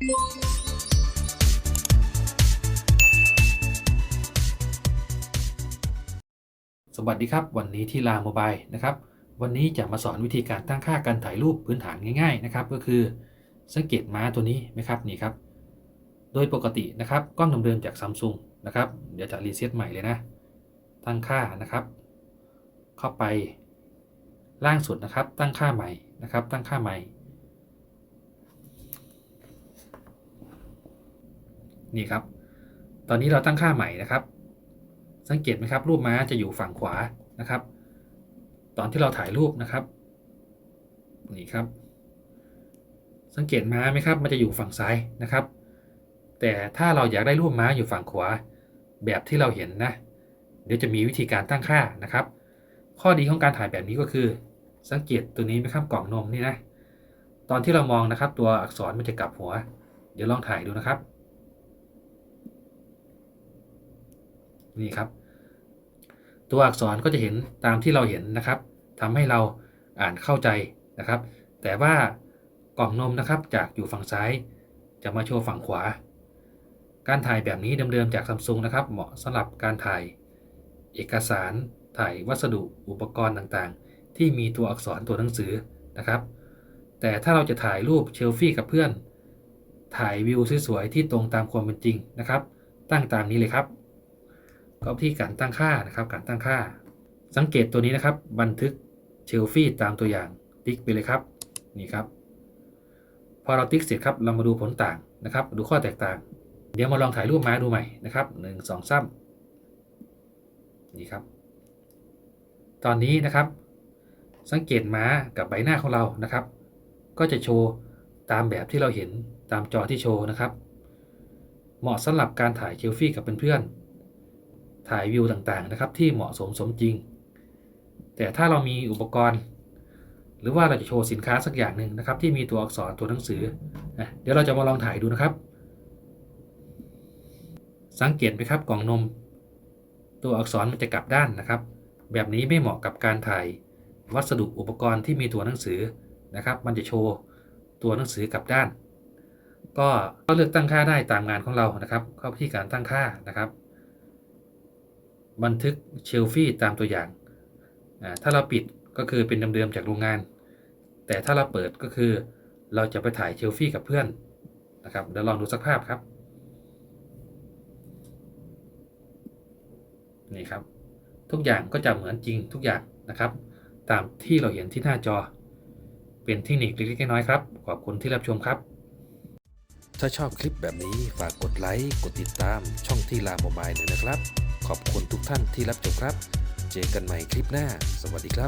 สวัสดีครับ วันนี้ที่ลาโมบายนะครับ วันนี้จะมาสอนวิธีการตั้งค่าการถ่ายรูปพื้นฐานง่าย ๆ นะครับ ก็คือสังเกตม้าตัวนี้ไหมครับนี่ครับ โดยปกตินะครับกล้องเดิมๆจากซัมซุงนะครับ เดี๋ยวจะรีเซ็ตใหม่เลยนะ ตั้งค่านะครับ เข้าไปล่างสุดนะครับ ตั้งค่าใหม่นะครับ ตั้งค่าใหม่ นี่ครับ ตอนนี้เราตั้งค่าใหม่นะครับ สังเกตไหมครับ รูปม้าจะอยู่ฝั่งขวานะครับ ตอนที่เราถ่ายรูปนะครับ นี่ครับ สังเกตม้าไหมครับ มันจะอยู่ฝั่งซ้ายนะครับ แต่ถ้าเราอยากได้รูปม้าอยู่ฝั่งขวา แบบที่เราเห็นนะ เดี๋ยวจะมีวิธีการตั้งค่านะครับ ข้อดีของการถ่ายแบบนี้ก็คือ สังเกตตัวนี้ไหมครับกล่องนมนี่นะ ตอนที่เรามองนะครับ ตัวอักษรมันจะกลับหัว เดี๋ยวลองถ่ายดูนะครับ นี่ครับ ตัวอักษรก็จะเห็นตามที่เราเห็นนะครับทำให้เราอ่านเข้าใจนะครับ แต่ว่ากล่องนมนะครับจากอยู่ฝั่งซ้าย จะมาโชว์ฝั่งขวา การถ่ายแบบนี้เดิมๆจากซัมซุงนะครับ เหมาะสำหรับการถ่ายเอกสารถ่ายวัสดุอุปกรณ์ต่างๆ ที่มีตัวอักษรตัวหนังสือนะครับ แต่ถ้าเราจะถ่ายรูปเชลฟี่กับเพื่อน ถ่ายวิวสวยๆที่ตรงตามความเป็นจริงนะครับ ตั้งตามนี้เลยครับ ก็ที่การตั้งค่านะครับ การตั้งค่า สังเกตตัวนี้นะครับ บันทึกเชลฟี่ตามตัวอย่างติ๊กไปเลยครับ นี่ครับ พอเราติ๊กเสร็จครับ เรามาดูผลต่างนะครับ ดูข้อแตกต่าง เดี๋ยวมาลองถ่ายรูปม้าดูใหม่นะครับหนึ่งสองสามนี่ครับ ตอนนี้นะครับ สังเกตม้ากับใบหน้าของเรานะครับ ก็จะโชว์ตามแบบที่เราเห็นตามจอที่โชว์นะครับ เหมาะสำหรับการถ่ายเชลฟี่กับเพื่อนๆ ถ่ายวิวต่างๆนะครับ ที่เหมาะสมสมจริง แต่ถ้าเรามีอุปกรณ์ หรือว่าเราจะโชว์สินค้าสักอย่างหนึ่งนะครับ ที่มีตัวอักษรตัวหนังสือเดี๋ยวเราจะมาลองถ่ายดูนะครับ สังเกตไหมครับกล่องนม ตัวอักษรมันจะกลับด้านนะครับ แบบนี้ไม่เหมาะกับการถ่ายวัสดุอุปกรณ์ที่มีตัวหนังสือนะครับ มันจะโชว์ตัวหนังสือกลับด้าน ก็เลือกตั้งค่าได้ตามงานของเรานะครับ เข้าที่การตั้งค่านะครับ บันทึกเชลฟี่ตามตัวอย่างอ่าถ้าเราปิดก็คือเป็นเดิมๆจากโรงงาน แต่ถ้าเราเปิดก็คือเราจะไปถ่ายเชลฟี่กับเพื่อนนะครับ เดี๋ยวลองดูสักภาพครับ นี่ครับ ทุกอย่างก็จะเหมือนจริงทุกอย่างนะครับ ตามที่เราเห็นที่หน้าจอ เป็นเทคนิคเล็กๆน้อยๆครับ ขอบคุณที่รับชมครับถ้าชอบคลิปแบบนี้ฝากกดไลค์ กดติดตามช่องที่ลาโมบายหน่อยนะครับ ขอบคุณทุกท่านที่รับชมครับ เจอกันใหม่คลิปหน้า สวัสดีครับ